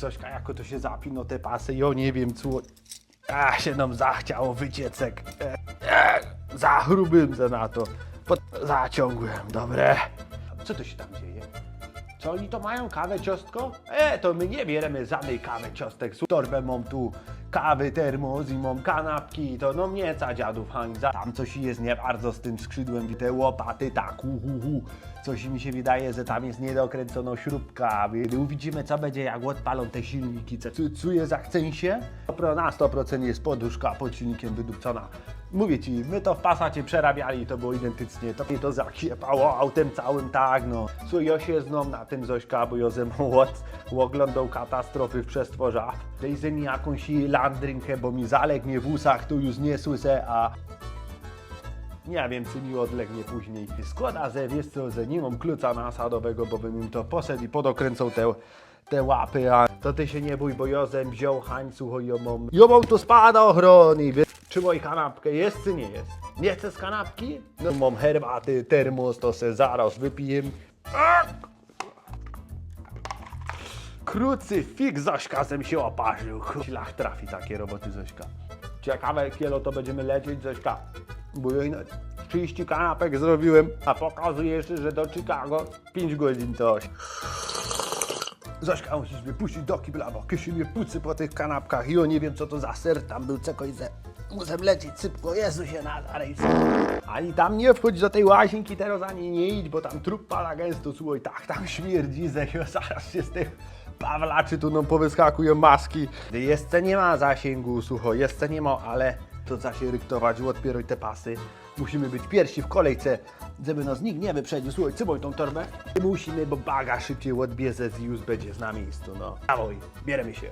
Zośka, jako to się zapino te pasy, ja nie wiem co. A się nam zachciało wyciecek. E, e, zachrubym se na to. Pod, zaciągłem, dobre. Co to się tam dzieje? Co oni to mają? Kawę, ciostko? E, to my nie bierzemy żadnej kawy, ciostek. Torbę mam tu, kawy, termos i mam kanapki. To no mnie ca dziadów Hanza. Tam coś jest nie bardzo z tym skrzydłem. Te łopaty, tak, hu, hu, hu. Coś mi się wydaje, że tam jest niedokręcona śrubka. Wy- Uwidzimy, co będzie, jak odpalą te silniki. Co co- czuje zachcęsie? Pro- Na 100% jest poduszka pod silnikiem wydupcona. Mówię ci, my to w pasacie przerabiali, to było identycznie. To mnie to zakiepało autem całym, tak no. Słuchaj, ja się znam na tym Zośka, bo ja ze mną oglądał katastrofy w przestworzach. Dejże mi jakąś landrynkę, bo mi zaległ mnie w usach, tu już nie słyszę, a nie wiem, czy mi odlegnie później. Składa, że wiesz co, że nie mam klucza nasadowego, bo bym im to poszedł i podokręcał te, te łapy, a to ty się nie bój, bo Jozem wziął hańcuch, ja mam, ja mam tu spadochrony, wie- czy moj kanapkę jest, czy nie jest? Nie chcesz kanapki? No mam herbaty, termos, to se zaraz wypiję. Krucyfik Zośka sem się oparzył. Ślach trafi takie roboty Zośka. Ciekawe kielo to będziemy lecieć Zośka. Bo ja ino 30 kanapek zrobiłem, a pokazuje jeszcze, że do Chicago 5 godzin to oś. Zośka musisz wypuścić do kibla, bo Kysiu mnie pucy po tych kanapkach i ja nie wiem co to za ser tam był, cekoś ze... Muszę lecieć szybko, Jezusie Nazarej. Ani tam nie wchodź do tej łazienki teraz, ani nie idź, bo tam trup pada gęsto, słuchaj, tak tam śmierdzi, ja zaraz się z tych pawlaczy tu nam powyskakują maski. Jeszcze nie ma zasięgu, słuchaj, jeszcze nie ma, ale to za się ryktować, odpieraj te pasy. Musimy być pierwsi w kolejce, żeby nas nikt nie wyprzedził. Słuchaj, cyboj tą torbę. Musimy, bo baga szybciej odbierze i już będzie na miejscu, no. Dawaj, bieremy się.